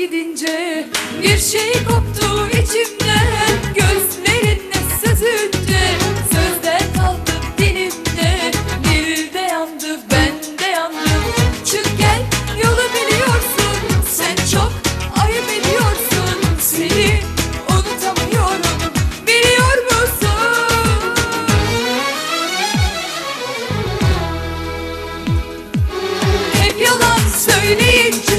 gidince Bir şey koptu içimden Gözlerinle sözünde Sözden kaldı dilimde Dilde yandı bende yandım Çık gel yolu biliyorsun Sen çok ayıp ediyorsun Seni unutamıyorum Biliyor musun? Hep yalan söyleyince